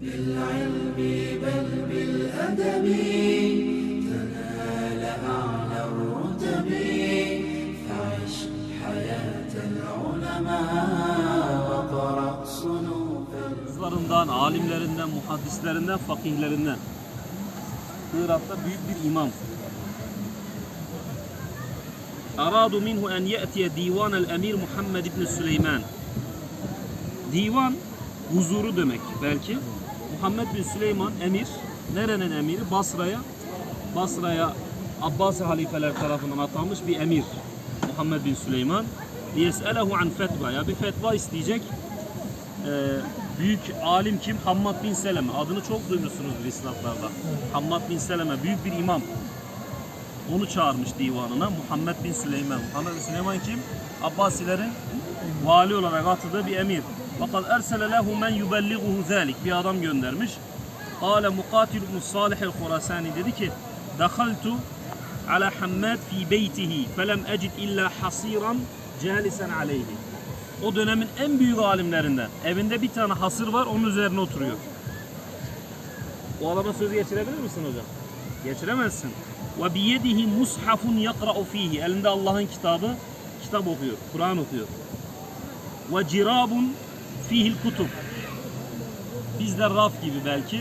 بالعلم بل بالأدب تنال أعلى الرتب فعش حياة العلماء وقرأ صنوف Hafızlarından, alimlerinden, muhaddislerinden, fakihlerinden. Irak'ta büyük bir imam. Aradu minhu en ye'tiye divan el emir Muhammed ibn Süleyman. Divan huzuru demek belki. Muhammed bin Süleyman emir. Nerenin emiri? Basra'ya. Basra'ya Abbasi halifeler tarafından atanmış bir emir. Muhammed bin Süleyman. Liyes'elehu an fetva. Ya bir fetva isteyecek. Ee, büyük alim kim? Hammad bin Seleme. Adını çok duymuşsunuzdur İslamlarda. Hammad bin Seleme büyük bir imam. Onu çağırmış divanına. Muhammed bin Süleyman. Muhammed bin Süleyman kim? Abbasilerin vali olarak atadığı bir emir. Fakat ersele lehu men yubelliguhu zalik. Bir adam göndermiş. Kale mukatil ibn Salih el-Khurasani dedi ki Dakhaltu ala Hammad fi beytihi felem ecid illa hasiran calisen aleyhi. O dönemin en büyük alimlerinden. Evinde bir tane hasır var, onun üzerine oturuyor. O adama söz geçirebilir misin hocam? Geçiremezsin. Ve biyedihi mushafun yakra'u fihi. Elinde Allah'ın kitabı, kitap okuyor, Kur'an okuyor. Ve cirabun fihil kutub. Bizde raf gibi belki.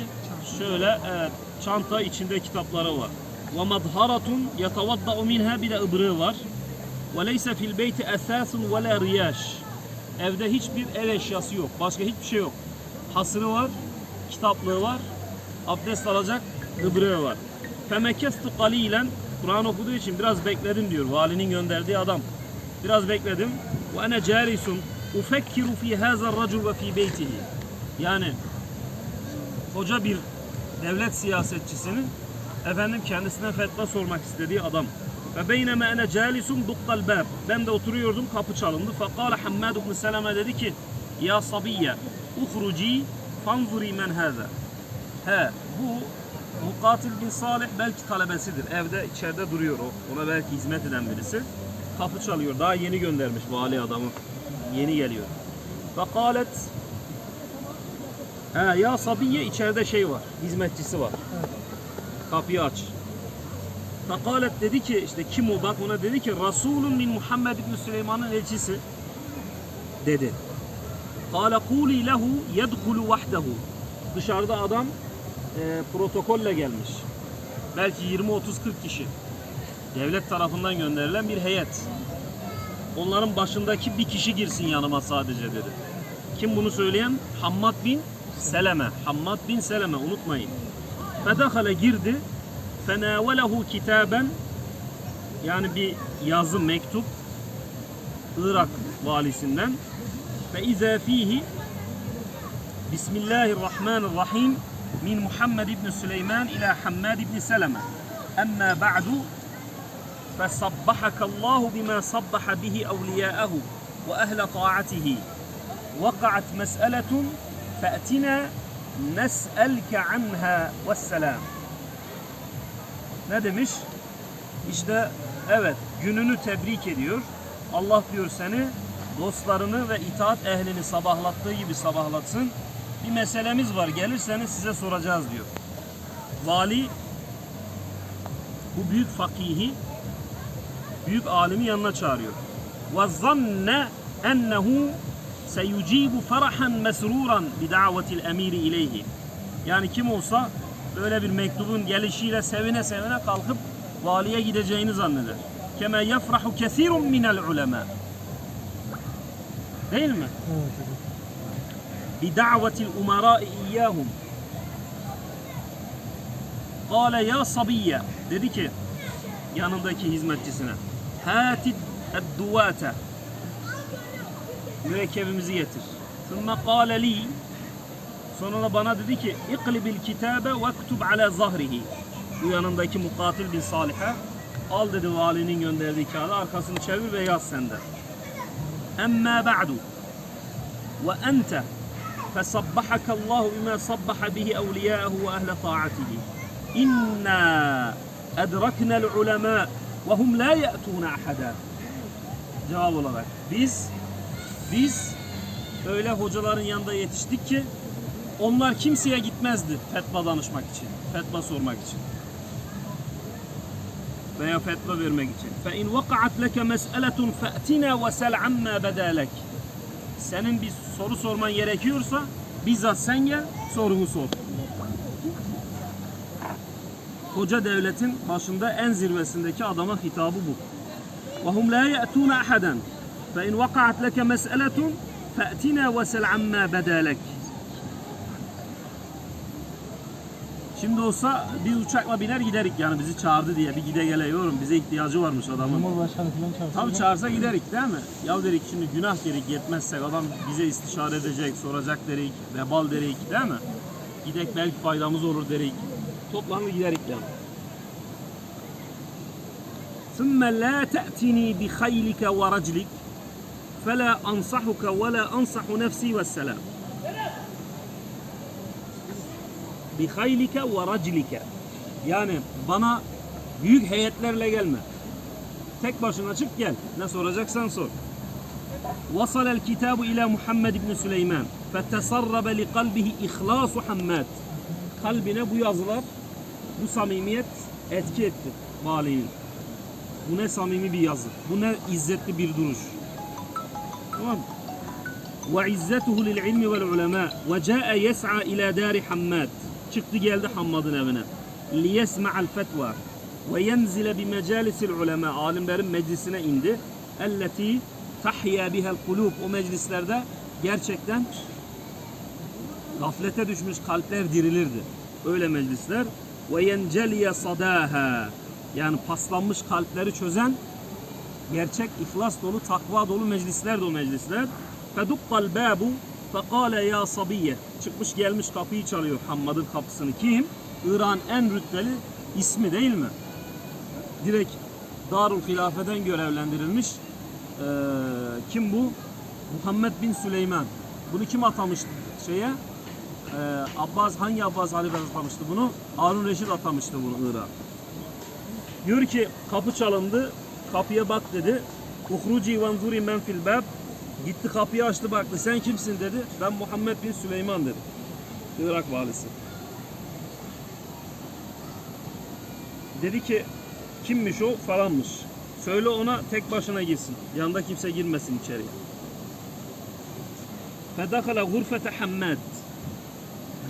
Şöyle evet, çanta içinde kitapları var. Ve madharatun yetavadda'u minha bir de ıbrığı var. Ve leyse fil beyti esasun ve la riyaş. Evde hiçbir ev eşyası yok. Başka hiçbir şey yok. Hasırı var, kitaplığı var, abdest alacak ıbrığı var. Femekestu kalilen Kur'an okuduğu için biraz bekledim diyor. Valinin gönderdiği adam. Biraz bekledim. Ve ene carisun ufekkiru fi hazar racul ve fi beytihi. Yani koca bir devlet siyasetçisinin efendim kendisine fetva sormak istediği adam. Ve beyneme ene calisun dukkal bab. Ben de oturuyordum kapı çalındı. Fakale Hammad ibn Seleme dedi ki Ya sabiyye uhruci fanzuri men hâze. He bu Mukatil bin Salih belki talebesidir. Evde içeride duruyor o. Ona belki hizmet eden birisi. Kapı çalıyor. Daha yeni göndermiş vali adamı. Yeni geliyor. Fekalet He, ya Sabiye içeride şey var. Hizmetçisi var. Kapıyı aç. Fekalet dedi ki işte kim o bak ona dedi ki Resulun min Muhammed ibn Süleyman'ın elçisi dedi. Kale kuli lehu yedkulu vahdehu. Dışarıda adam e, protokolle gelmiş. Belki 20-30-40 kişi. Devlet tarafından gönderilen bir heyet. Onların başındaki bir kişi girsin yanıma sadece dedi. Kim bunu söyleyen? Hammad bin Seleme. Hammad bin Seleme unutmayın. Fedahale girdi. Fenavelehu kitaben yani bir yazı mektup Irak valisinden ve izâ fihi Bismillahirrahmanirrahim min Muhammed ibn Süleyman ila Hammad ibn Seleme emma ba'du فصبحك الله بما صبح به أولياءه وأهل طاعته وقعت مسألة فأتنا نسألك عنها والسلام ne demiş? İşte evet gününü tebrik ediyor. Allah diyor seni dostlarını ve itaat ehlini sabahlattığı gibi sabahlatsın. Bir meselemiz var gelirseniz size soracağız diyor. Vali bu büyük fakihi büyük alimi yanına çağırıyor. Ennehu seyucibu farahan mesruran bi davetil emiri ileyhi. Yani kim olsa böyle bir mektubun gelişiyle sevine sevine kalkıp valiye gideceğini zanneder. Keme yefrahu kesirun minel ulema. Değil mi? Davetil umara iyyahum. Kale ya sabiyye. Dedi ki yanındaki hizmetçisine. هات الدواتة مركب مزيتر ثم قال لي sonra bana dedi ki اقلب الكتابة واكتب على ظهره. bu yanındaki مقاتل bin صالحة al dedi valinin gönderdiği kağıdı arkasını çevir ve yaz sende. أما بعد وأنت فصبحك الله بما صبح به أولياءه وأهل طاعته. إنا أدركنا العلماء Ve hum la ye'tûne ahada. Cevap olarak. Biz, biz öyle hocaların yanında yetiştik ki onlar kimseye gitmezdi fetva danışmak için, fetva sormak için veya fetva vermek için. Fe in vaka'at leke mes'eletun fe'tina ve sel amma bedalek. Senin bir soru sorman gerekiyorsa bizzat sen gel sorunu sor Koca devletin başında en zirvesindeki adama hitabı bu. وهم لا يأتون أحدا فإن وقعت لك مسألة فأتنا وسل عما بدا لك Şimdi olsa biz uçakla biner giderik yani bizi çağırdı diye bir gide gele yorum bize ihtiyacı varmış adamın. Cumhurbaşkanı falan çağırsın. Tam çağırsa giderik değil mi? Ya dedik şimdi günah dedik yetmezsek adam bize istişare edecek, soracak derik, vebal derik değil mi? Gidek belki faydamız olur derik. Toplanır giderik yani. ثم لا تأتني بخيلك ورجلك فلا أنصحك ولا أنصح نفسي والسلام بخيلك ورجلك yani bana büyük heyetlerle gelme. Tek başına çık gel. Ne soracaksan sor. وصل الكتاب إلى محمد بن سليمان فتصرب لقلبه إخلاص حماد kalbine bu yazılar, bu samimiyet etki etti Bali'yi. Bu ne samimi bir yazı. Bu ne izzetli bir duruş. Tamam Ve izzetuhu lil ilmi vel ulema. Ve ca'e yes'a ila dari Hammad. Çıktı geldi Hammad'ın evine. Li yesma'al fetva. Ve yenzile bi mecalisil ulema. Alimlerin meclisine indi. Elleti tahya bihel kulub. O meclislerde gerçekten gaflete düşmüş kalpler dirilirdi. Öyle meclisler ve yenceliye sadaha yani paslanmış kalpleri çözen gerçek ihlas dolu, takva dolu meclisler o meclisler. Fedukkal babu fekale ya sabiye. Çıkmış gelmiş kapıyı çalıyor Hammad'ın kapısını. Kim? İran en rütbeli ismi değil mi? Direkt Darul Hilafe'den görevlendirilmiş. Ee, kim bu? Muhammed bin Süleyman. Bunu kim atamış şeye? Ee, Abbas hangi Abbas halife atamıştı bunu? Harun Reşit atamıştı bunu Irak'a. Diyor ki kapı çalındı. Kapıya bak dedi. Uhruci vanzuri men fil bab. Gitti kapıyı açtı baktı. Sen kimsin dedi. Ben Muhammed bin Süleyman dedi. Irak valisi. Dedi ki kimmiş o falanmış. Söyle ona tek başına girsin. Yanında kimse girmesin içeriye. Fedakala gurfete Hammad.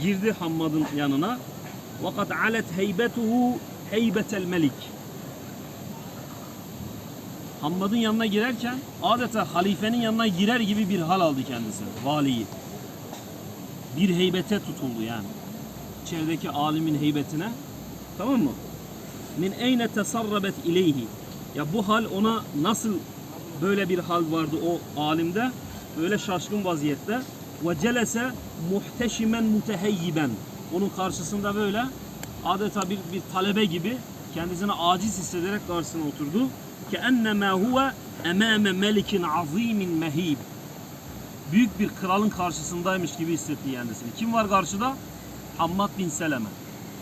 Girdi Hammad'ın yanına. Vakat alet heybetuhu heybetel melik. Hammad'ın yanına girerken adeta halifenin yanına girer gibi bir hal aldı kendisi. Valiyi. Bir heybete tutuldu yani. İçerideki alimin heybetine. Tamam mı? Min eyne tesarrabet ileyhi. Ya bu hal ona nasıl böyle bir hal vardı o alimde? Böyle şaşkın vaziyette. Ve celese muhteşimen muteheyyiben. Onun karşısında böyle adeta bir, bir talebe gibi kendisini aciz hissederek karşısına oturdu. Ki ennema huve emame melikin azimin mehib. Büyük bir kralın karşısındaymış gibi hissetti kendisini. Kim var karşıda? Hammad bin Seleme.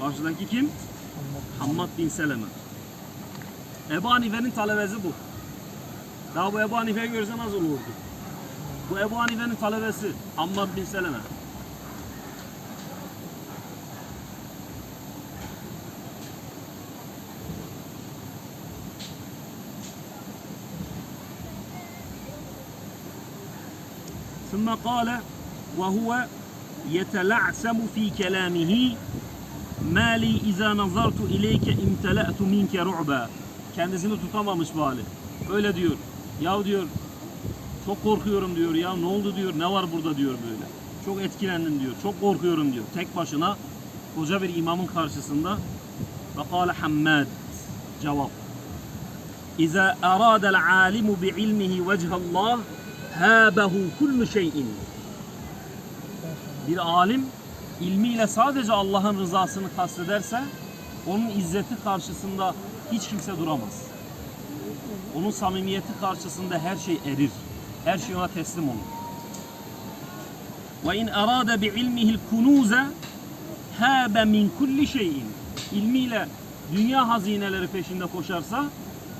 Karşıdaki kim? Hammad bin Seleme. Ebu Hanife'nin talebesi bu. Daha bu Ebu Hanife'yi görse nasıl olurdu? Bu Ebu Hanife'nin talebesi Hammad bin Seleme. ثم قال وهو يتلعثم في كلامه ما لي إذا نظرت إليك امتلأت منك رعبا kendisini tutamamış bu hali. Öyle diyor. Ya diyor çok korkuyorum diyor ya ne oldu diyor ne var burada diyor böyle. Çok etkilendim diyor. Çok korkuyorum diyor. Tek başına koca bir imamın karşısında. Kâle Hammad cevap. İza aradel alimu bi ilmihi vechallah hâbehu kullu şeyin. Bir alim ilmiyle sadece Allah'ın rızasını kastederse onun izzeti karşısında hiç kimse duramaz. Onun samimiyeti karşısında her şey erir. Her şey ona teslim olur. Ve in arada bi ilmihil kunuza habe min kulli şeyin. İlmiyle dünya hazineleri peşinde koşarsa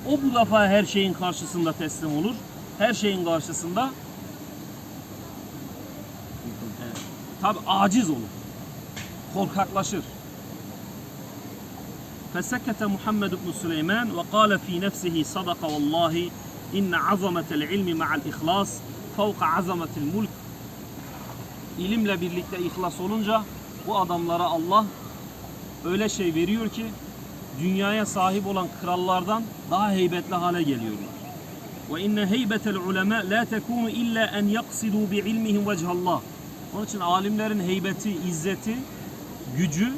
o bu defa her şeyin karşısında teslim olur. Her şeyin karşısında tabi aciz olur. korkaklaşır. فسكت محمد بن سليمان وقال في نفسه صدق والله İnne azametel ilmi ma'al ihlas fevka azametil mulk. İlimle birlikte ihlas olunca bu adamlara Allah öyle şey veriyor ki dünyaya sahip olan krallardan daha heybetli hale geliyorlar. Ve inne heybetel ulema la tekunu illa en yaqsidu bi ilmihim vechallah. Onun için alimlerin heybeti, izzeti, gücü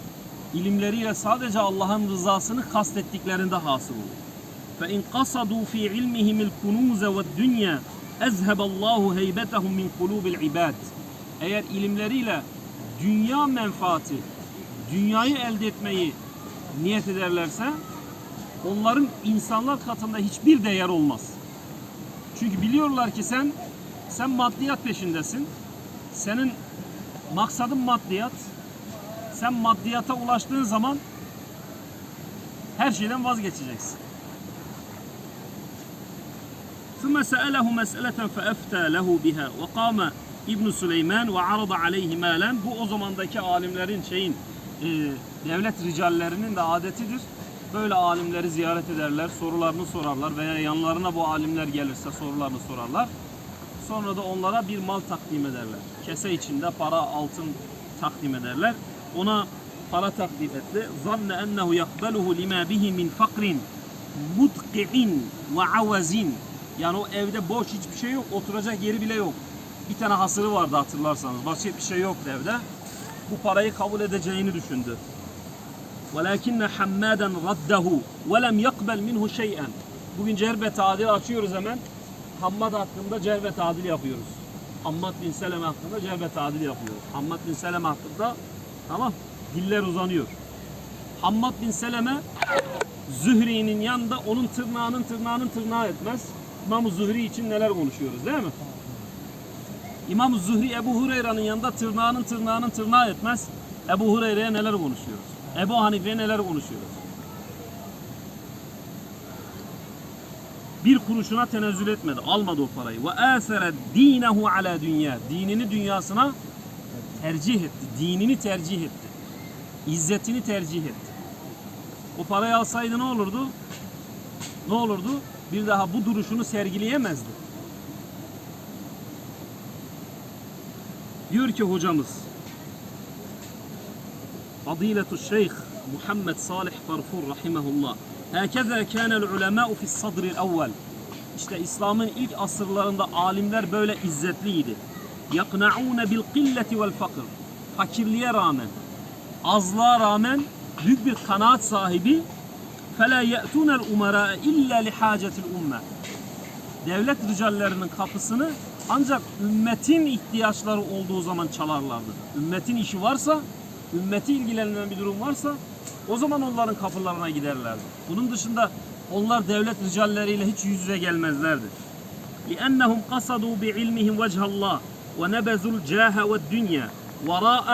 ilimleriyle sadece Allah'ın rızasını kastettiklerinde hasıl olur. Qasadu fi ilmihim el kunuz ve dünya ezheballahu heybetahum min kulubil ibad. Eğer ilimleriyle dünya menfaati, dünyayı elde etmeyi niyet ederlerse onların insanlar katında hiçbir değer olmaz. Çünkü biliyorlar ki sen sen maddiyat peşindesin. Senin maksadın maddiyat. Sen maddiyata ulaştığın zaman her şeyden vazgeçeceksin. ثم سأله مسألة فأفتى له بها وقام İbn Süleyman ve arada aleyhi malen. Bu o zamandaki alimlerin şeyin e, devlet ricallerinin de adetidir. Böyle alimleri ziyaret ederler, sorularını sorarlar veya yanlarına bu alimler gelirse sorularını sorarlar. Sonra da onlara bir mal takdim ederler. Kese içinde para, altın takdim ederler. Ona para takdim etti. Zanne ennehu yakbeluhu lima bihi min fakrin mutqi'in ve avazin. Yani o evde boş hiçbir şey yok, oturacak yeri bile yok. Bir tane hasırı vardı hatırlarsanız. Başka bir şey yoktu evde. Bu parayı kabul edeceğini düşündü. وَلَكِنَّ حَمَّادًا رَدَّهُ وَلَمْ يَقْبَلْ مِنْهُ شَيْئًا Bugün cerbe tadil açıyoruz hemen. Hammad hakkında cerbe tadil yapıyoruz. Hammad bin Seleme hakkında cerbe tadil yapıyoruz. Hammad bin Seleme hakkında tamam diller uzanıyor. Hammad bin Seleme Zühri'nin yanında onun tırnağının tırnağının tırnağı etmez. İmam Zühri için neler konuşuyoruz değil mi? İmam Zühri Ebu Hureyre'nin yanında tırnağının tırnağının tırnağı etmez. Ebu Hureyre'ye neler konuşuyoruz? Ebu Hanife'ye neler konuşuyoruz? Bir kuruşuna tenezzül etmedi. Almadı o parayı. Ve asere dinehu ala dünya. Dinini dünyasına tercih etti. Dinini tercih etti. İzzetini tercih etti. O parayı alsaydı ne olurdu? Ne olurdu? Bir daha bu duruşunu sergileyemezdi. Diyor ki hocamız Fadiletu Şeyh Muhammed Salih Farfur rahimehullah Hekeza kânel ulemâ'u fis sadril evvel İşte İslam'ın ilk asırlarında alimler böyle izzetliydi. Yakna'ûne bil qilleti vel fakr Fakirliğe rağmen, azlığa rağmen büyük bir kanaat sahibi فَلَا يَأْتُونَ الْاُمَرَاءَ اِلَّا لِحَاجَةِ الْاُمَّةِ devlet ricallerinin kapısını ancak ümmetin ihtiyaçları olduğu zaman çalarlardı. Ümmetin işi varsa, ümmeti ilgilenen bir durum varsa o zaman onların kapılarına giderlerdi. Bunun dışında onlar devlet ricalleriyle hiç yüz yüze gelmezlerdi. لِأَنَّهُمْ قَصَدُوا بِعِلْمِهِمْ وَجْهَ اللّٰهِ وَنَبَذُوا الْجَاهَ وَالدُّنْيَا وَرَاءَ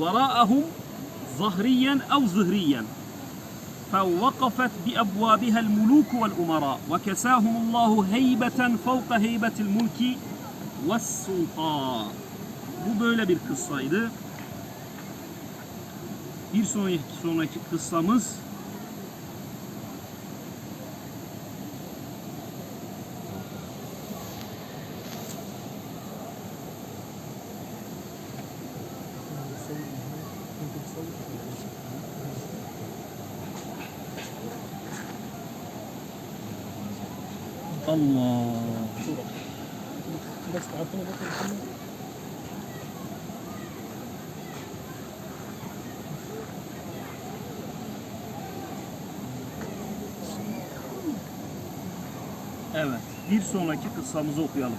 وَرَاءَهُمْ ظَهْرِيًّا أَوْ زُهْرِيًّا فوقفت بأبوابها الملوك والأمراء وكساهم الله هيبة فوق هيبة الملك والسلطان Bu böyle bir kıssaydı. Bir sonraki sonraki kıssamız Allah. Evet. Bir sonraki kıssamızı okuyalım.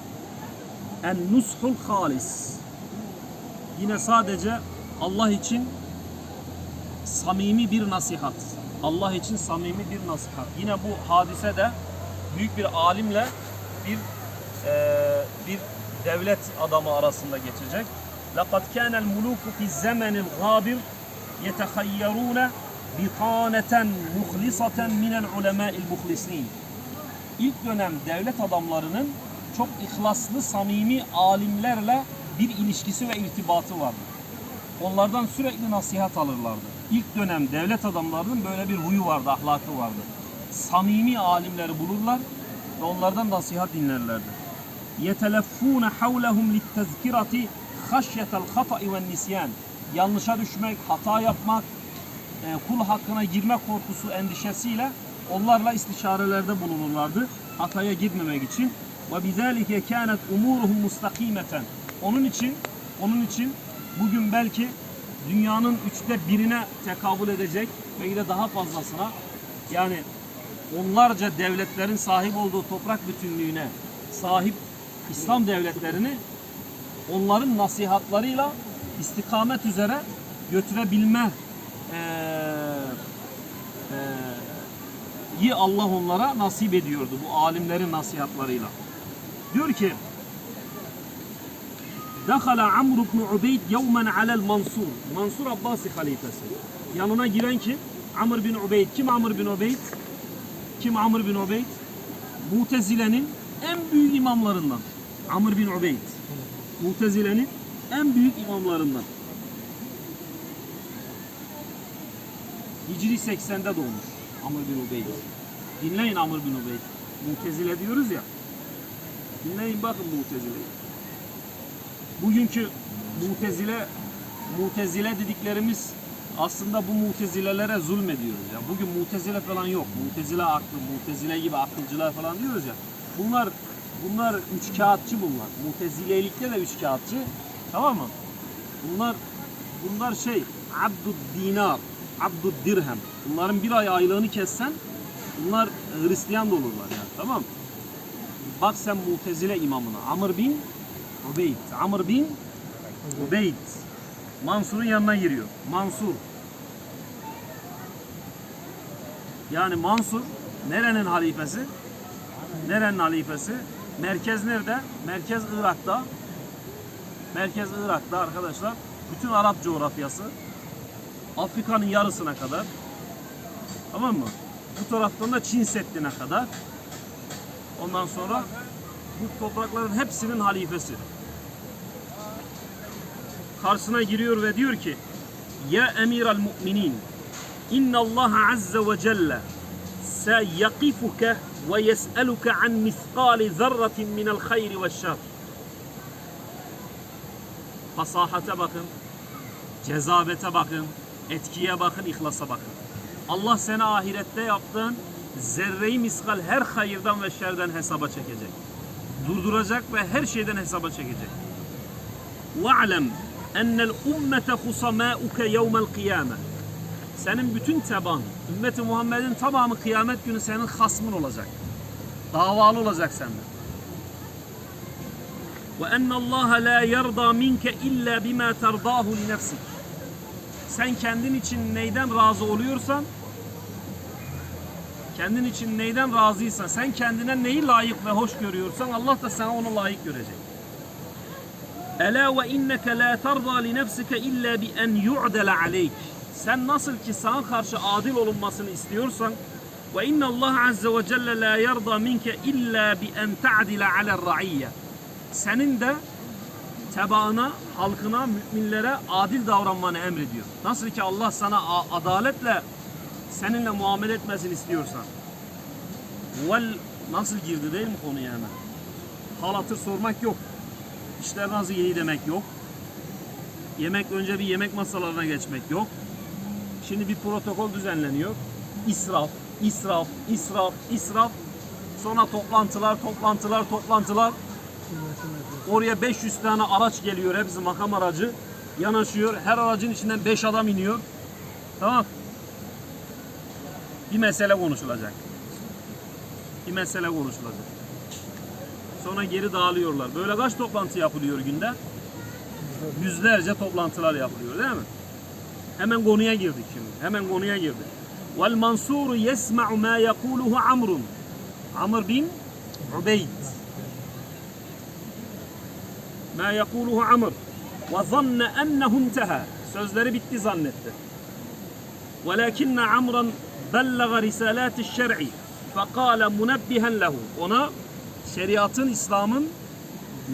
En nushul halis. Yine sadece Allah için samimi bir nasihat. Allah için samimi bir nasihat. Yine bu hadise de büyük bir alimle bir eee, bir devlet adamı arasında geçecek. لَقَدْ كَانَ الْمُلُوكُ فِي الزَّمَنِ الْغَابِرِ يَتَخَيَّرُونَ بِطَانَةً مُخْلِصَةً مِنَ الْعُلَمَاءِ الْمُخْلِصِينَ ilk dönem devlet adamlarının çok ihlaslı, samimi alimlerle bir ilişkisi ve irtibatı vardı. onlardan sürekli nasihat alırlardı. İlk dönem devlet adamlarının böyle bir huyu vardı, ahlakı vardı. Samimi alimleri bulurlar ve onlardan nasihat dinlerlerdi. يَتَلَفُّونَ حَوْلَهُمْ لِلتَّذْكِرَةِ خَشْيَةَ الْخَطَئِ وَالنِّسْيَانِ Yanlışa düşmek, hata yapmak, e, kul hakkına girme korkusu endişesiyle onlarla istişarelerde bulunurlardı. Hataya girmemek için. Ve bizalike kanet umuruhum mustakimeten. Onun için onun için bugün belki dünyanın üçte birine tekabül edecek belki de daha fazlasına yani onlarca devletlerin sahip olduğu toprak bütünlüğüne sahip İslam devletlerini onların nasihatlarıyla istikamet üzere götürebilme eee, yi Allah onlara nasip ediyordu bu alimlerin nasihatlarıyla. Diyor ki Dakhala Amr ibn Ubeyd yevmen alel Mansur. Mansur Abbasi halifesi. Yanına giren kim? Amr bin Ubeyd. Kim Amr bin Ubeyd? Kim Amr bin Ubeyd? Mutezile'nin en büyük imamlarından. Amr bin Ubeyd. Mutezile'nin en büyük imamlarından. Hicri 80'de doğmuş Amr bin Ubeyd. Dinleyin Amr bin Ubeyd. Mutezile diyoruz ya. Dinleyin bakın Mutezile'yi. Bugünkü Mutezile Mutezile dediklerimiz aslında bu Mutezilelere zulmediyoruz ya. Bugün Mutezile falan yok. Mutezile aklı, Mutezile gibi akılcılar falan diyoruz ya. Bunlar bunlar üç kağıtçı bunlar. Mutezilelikte de üç kağıtçı. Tamam mı? Bunlar bunlar şey abdud dinar, abdud dirhem. Bunların bir ay aylığını kessen bunlar Hristiyan da olurlar yani. Tamam mı? Bak sen Mutezile imamına. Amr bin Ubeyd. Amr bin Ubeyd. Mansur'un yanına giriyor. Mansur. Yani Mansur nerenin halifesi? Nerenin halifesi? Merkez nerede? Merkez Irak'ta. Merkez Irak'ta arkadaşlar. Bütün Arap coğrafyası. Afrika'nın yarısına kadar. Tamam mı? Bu taraftan da Çin Seddi'ne kadar. Ondan sonra bu toprakların hepsinin halifesi Karşısına giriyor ve diyor ki Ya emir müminin İnna Allah azze ve celle seyakifuke ve yes'eluke an miskali zerratin minel hayri ve şer. Fasahate bakın, cezabete bakın, etkiye bakın, ihlasa bakın. Allah seni ahirette yaptığın zerreyi miskal her hayırdan ve şerden hesaba çekecek. Durduracak ve her şeyden hesaba çekecek. وَعْلَمْ ennel ummete husamâuke yevmel kıyâme. Senin bütün teban, ümmeti Muhammed'in tamamı kıyamet günü senin hasmın olacak. Davalı olacak senden. Ve ennallaha la yerda minke illa bima terdahu li nefsik. Sen kendin için neyden razı oluyorsan kendin için neyden razıysan, sen kendine neyi layık ve hoş görüyorsan Allah da sana onu layık görecek. Ela ve inneke la terda li nefsike illa bi en yu'dala aleyk. Sen nasıl ki sana karşı adil olunmasını istiyorsan ve inna Allah azze ve celle la yerda minke illa bi en ta'dila ala ra'iyye. Senin de tebaana, halkına, müminlere adil davranmanı emrediyor. Nasıl ki Allah sana adaletle seninle muamele etmesini istiyorsan. Vel nasıl girdi değil mi konuya hemen? Hal hatır sormak yok. İşler nasıl iyi demek yok. Yemek önce bir yemek masalarına geçmek yok. Şimdi bir protokol düzenleniyor. İsraf, israf, israf, israf. Sonra toplantılar, toplantılar, toplantılar. Oraya 500 tane araç geliyor. Hepsi makam aracı. Yanaşıyor. Her aracın içinden 5 adam iniyor. Tamam. Bir mesele konuşulacak. Bir mesele konuşulacak. Sonra geri dağılıyorlar. Böyle kaç toplantı yapılıyor günde? Yüzlerce toplantılar yapılıyor değil mi? Hemen konuya girdik şimdi. Hemen konuya girdik. Vel mansuru yesma'u ma yekuluhu Amrun. Amr bin Ubeyd. Ma yekuluhu Amr. Ve zanne ennehum teha. Sözleri bitti zannetti. Velakinne Amran belleğe risalati şer'i. Fekale munebbihen lehu. Ona şeriatın İslam'ın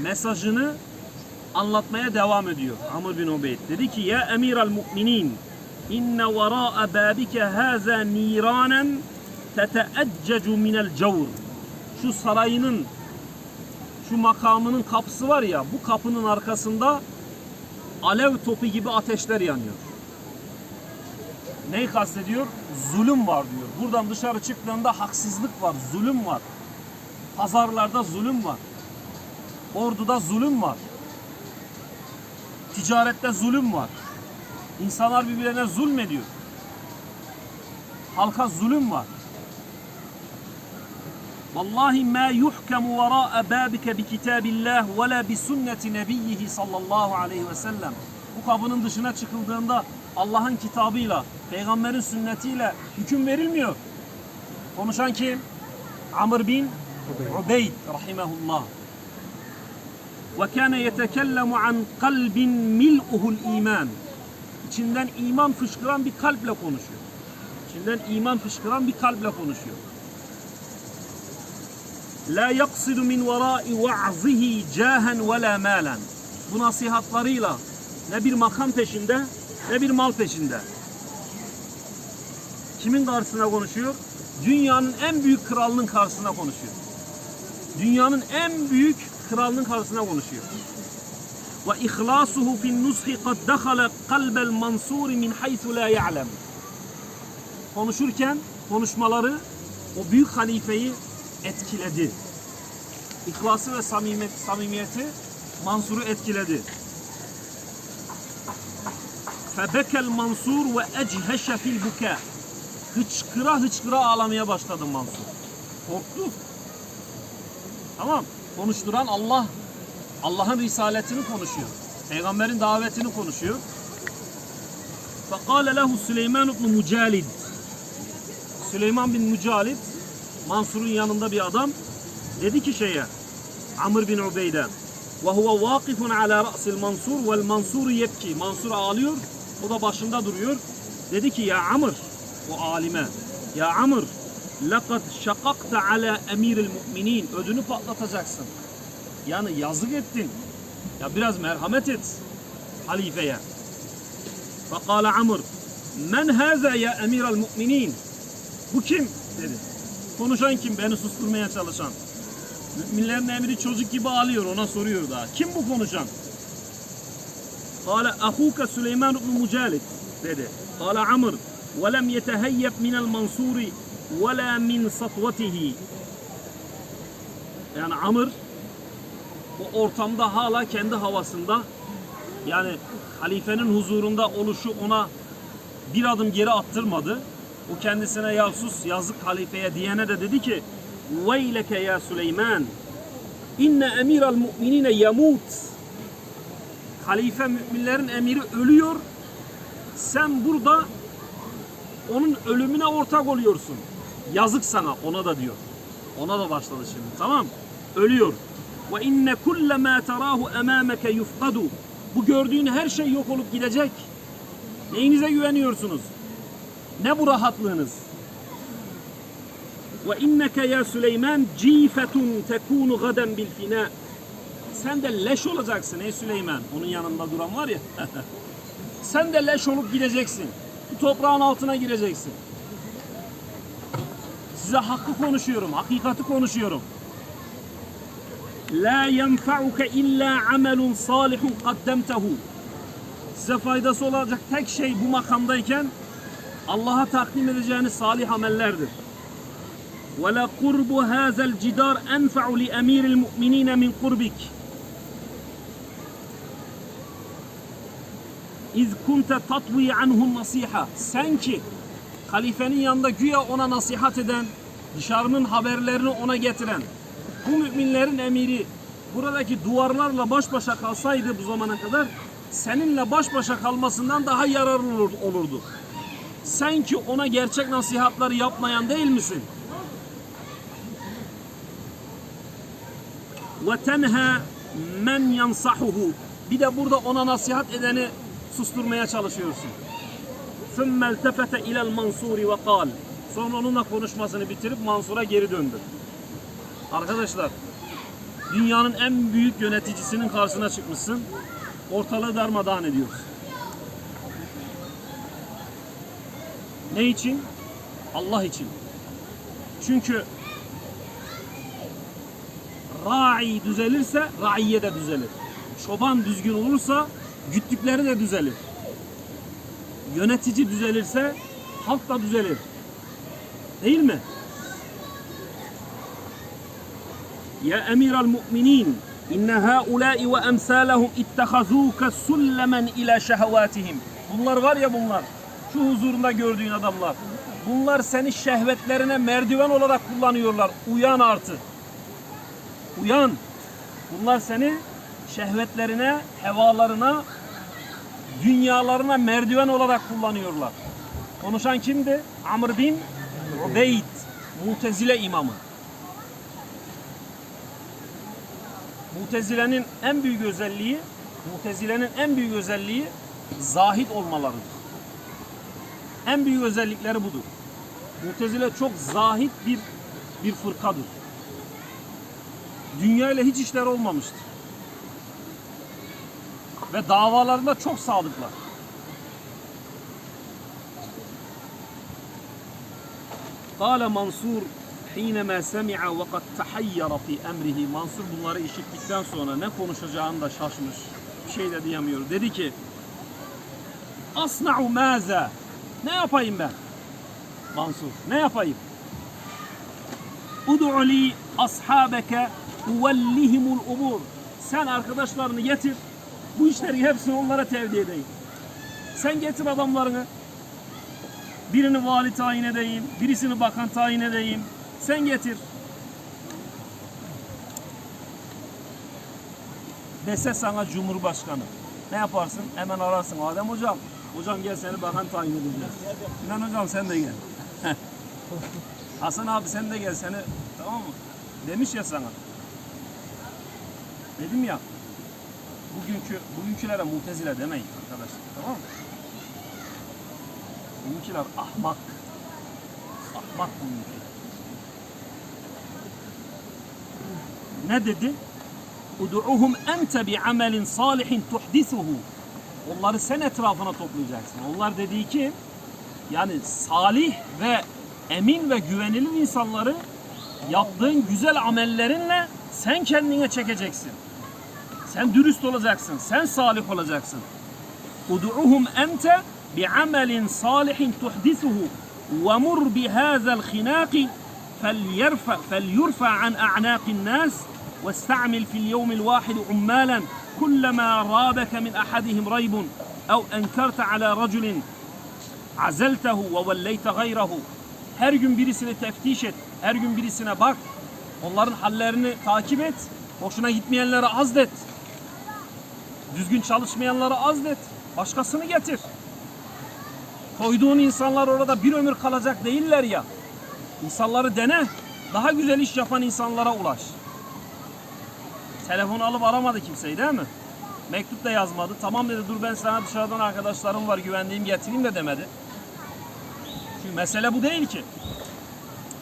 mesajını anlatmaya devam ediyor Amr bin Ubeyd. Dedi ki ya emiral mu'minin inne vera'a babike haza niranen teteeccecu minel cavr. Şu sarayının şu makamının kapısı var ya bu kapının arkasında alev topu gibi ateşler yanıyor. Neyi kastediyor? Zulüm var diyor. Buradan dışarı çıktığında haksızlık var, zulüm var. Pazarlarda zulüm var. Orduda zulüm var. Ticarette zulüm var. İnsanlar birbirlerine zulmediyor. Halka zulüm var. Vallahi ma yuhkamu vera'a babike bi kitabillah ve la bi sünneti nebiyyihi sallallahu aleyhi ve sellem. Bu kapının dışına çıkıldığında Allah'ın kitabıyla, peygamberin sünnetiyle hüküm verilmiyor. Konuşan kim? Amr bin Ubeyd rahimehullah. Ve kâne yetekellemu an kalbin mil'uhul iman. İçinden iman fışkıran bir kalple konuşuyor. İçinden iman fışkıran bir kalple konuşuyor. La yaksidu min verai va'zihi cahen ve la malen. Bu nasihatlarıyla ne bir makam peşinde ne bir mal peşinde. Kimin karşısına konuşuyor? Dünyanın en büyük kralının karşısına konuşuyor. Dünyanın en büyük kralının karşısına konuşuyor. Ve ihlasuhu fin nushi kad dakhala kalbel mansur min haythu la ya'lem. Konuşurken konuşmaları o büyük halifeyi etkiledi. İhlası ve samimiyet, samimiyeti Mansur'u etkiledi. Febekel Mansur ve echheşe fil buka. Hıçkıra hıçkıra ağlamaya başladı Mansur. Korktu. Tamam. Konuşturan Allah. Allah'ın risaletini konuşuyor. Peygamberin davetini konuşuyor. Fekale lehu Süleyman ibn Mucalid. Süleyman bin Mucalid Mansur'un yanında bir adam dedi ki şeye Amr bin Ubeyde vakifun ala ra'sil Mansur vel Mansur yebki. Mansur ağlıyor. O da başında duruyor. Dedi ki ya Amr o alime ya Amr لَقَدْ شَقَقْتَ عَلَى اَمِيرِ الْمُؤْمِنِينَ Ödünü patlatacaksın. Yani yazık ettin. Ya biraz merhamet et halifeye. فَقَالَ Amr Men haza ya emir müminin? Bu kim? dedi. Konuşan kim? Beni susturmaya çalışan. Müminlerin emiri çocuk gibi ağlıyor. Ona soruyor daha. Kim bu konuşan? Kale ahuka Süleyman ibn Mucalid dedi. Kale Amr ve lem yeteheyyeb minel mansuri ve la min satvatihi. Yani Amr o ortamda hala kendi havasında yani halifenin huzurunda oluşu ona bir adım geri attırmadı. O kendisine ya sus yazık halifeye diyene de dedi ki Veyleke ya Süleyman inne emiral mu'minine yamut Halife müminlerin emiri ölüyor. Sen burada onun ölümüne ortak oluyorsun. Yazık sana ona da diyor. Ona da başladı şimdi tamam Ölüyor. Ve inne kulle ma tarahu emameke yufkadu. Bu gördüğün her şey yok olup gidecek. Neyinize güveniyorsunuz? Ne bu rahatlığınız? Ve inneke ya Süleyman cifetun tekunu gaden bil fina. Sen de leş olacaksın ey Süleyman. Onun yanında duran var ya. Sen de leş olup gideceksin. Bu toprağın altına gireceksin. Size hakkı konuşuyorum, hakikati konuşuyorum. La yenfa'uke illa amelun salihun kaddemtehu. Size faydası olacak tek şey bu makamdayken Allah'a takdim edeceğiniz salih amellerdir. Ve la kurbu hazel cidar enfa'u li emiril mu'minine min kurbik. İz kunte tatvi anhum nasiha. Sen ki halifenin yanında güya ona nasihat eden, dışarının haberlerini ona getiren, bu müminlerin emiri buradaki duvarlarla baş başa kalsaydı bu zamana kadar seninle baş başa kalmasından daha yararlı olur- olurdu. Sen ki ona gerçek nasihatları yapmayan değil misin? Ve tenha men yansahuhu. Bir de burada ona nasihat edeni susturmaya çalışıyorsun. ثُمَّ الْتَفَتَ اِلَى الْمَنْصُورِ وَقَالِ Sonra onunla konuşmasını bitirip Mansur'a geri döndü. Arkadaşlar Dünyanın en büyük yöneticisinin karşısına çıkmışsın. Ortalığı darmadağın ediyorsun. Ne için? Allah için. Çünkü ra'i düzelirse raiye de düzelir. Çoban düzgün olursa güttükleri de düzelir. Yönetici düzelirse halk da düzelir. Değil mi? Ya emiral mu'minin inne haula'i ve emsalahum ittehazuke sullemen ila şehvatihim. Bunlar var ya bunlar. Şu huzurunda gördüğün adamlar. Bunlar seni şehvetlerine merdiven olarak kullanıyorlar. Uyan artık. Uyan. Bunlar seni şehvetlerine, hevalarına, dünyalarına merdiven olarak kullanıyorlar. Konuşan kimdi? Amr bin Ubeyd, Mutezile imamı. Mutezile'nin en büyük özelliği, Mutezile'nin en büyük özelliği zahid olmalarıdır. En büyük özellikleri budur. Mutezile çok zahid bir bir fırkadır. Dünya ile hiç işleri olmamıştır Ve davalarında çok sadıklar. قال Mansur حينما سمع وقد تحير في emrihi Mansur bunları işittikten sonra ne konuşacağını da şaşmış. Bir şey de diyemiyor. Dedi ki Asna'u maza Ne yapayım ben? Mansur ne yapayım? Ud'u li ashabeke uvellihimul umur. Sen arkadaşlarını getir. bu işleri hepsini onlara tevdi edeyim. Sen getir adamlarını. Birini vali tayin edeyim, birisini bakan tayin edeyim. Sen getir. Dese sana Cumhurbaşkanı. Ne yaparsın? Hemen ararsın Adem hocam. Hocam gel seni bakan tayin edeceğiz. Sinan hocam sen de gel. Hasan abi sen de gel seni tamam mı? Demiş ya sana. Dedim ya. Bugünkü bugünkülere mutezile demeyin arkadaşlar. Tamam mı? Bugünküler ahmak. Ahmak bugünküler. Ne dedi? Udu'uhum ente bi amelin salihin tuhdisuhu. Onları sen etrafına toplayacaksın. Onlar dediği ki yani salih ve emin ve güvenilir insanları yaptığın güzel amellerinle sen kendine çekeceksin. Sen dürüst olacaksın. Sen salih olacaksın. Udu'uhum ente bi'amelin salihin tuhdisuhu ve mur bihazal khinaqi فليرفع فليرفع عن أعناق الناس واستعمل في اليوم الواحد عمالا كلما رابك من أحدهم ريب أو أنكرت على رجل عزلته ووليت غيره her gün birisini teftiş et, her gün birisine bak, onların hallerini takip et, hoşuna gitmeyenleri azlet, düzgün çalışmayanları azlet, başkasını getir. Koyduğun insanlar orada bir ömür kalacak değiller ya. İnsanları dene, daha güzel iş yapan insanlara ulaş. Telefonu alıp aramadı kimseyi değil mi? Mektup da yazmadı. Tamam dedi dur ben sana dışarıdan arkadaşlarım var güvendiğim getireyim de demedi. Çünkü mesele bu değil ki.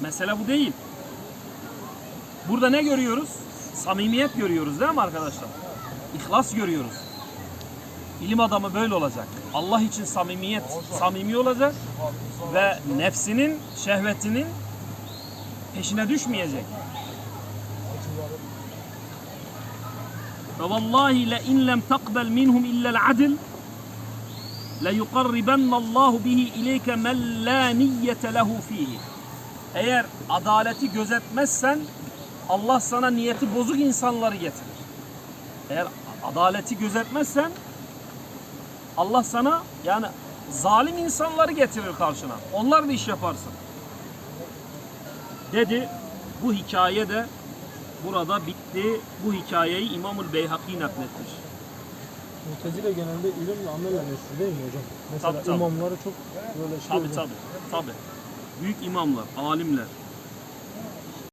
Mesele bu değil. Burada ne görüyoruz? Samimiyet görüyoruz değil mi arkadaşlar? İhlas görüyoruz. İlim adamı böyle olacak. Allah için samimiyet, samimi olacak ve nefsinin, şehvetinin peşine düşmeyecek. Ve vallahi le in lem takbel minhum illa'l adl le yuqarribanallahu bihi ileyke men la niyyete fihi. Eğer adaleti gözetmezsen Allah sana niyeti bozuk insanları getirir. Eğer adaleti gözetmezsen Allah sana yani zalim insanları getirir karşına. Onlar da iş yaparsın. Dedi. Bu hikaye de burada bitti. Bu hikayeyi İmamul Beyhaki nakletmiş. Mutezile genelde ilimle amelle meşhur değil mi hocam? Mesela Tabii, tabii. imamları çok böyle şey Tabi oluyor. tabi tabi. Büyük imamlar, alimler,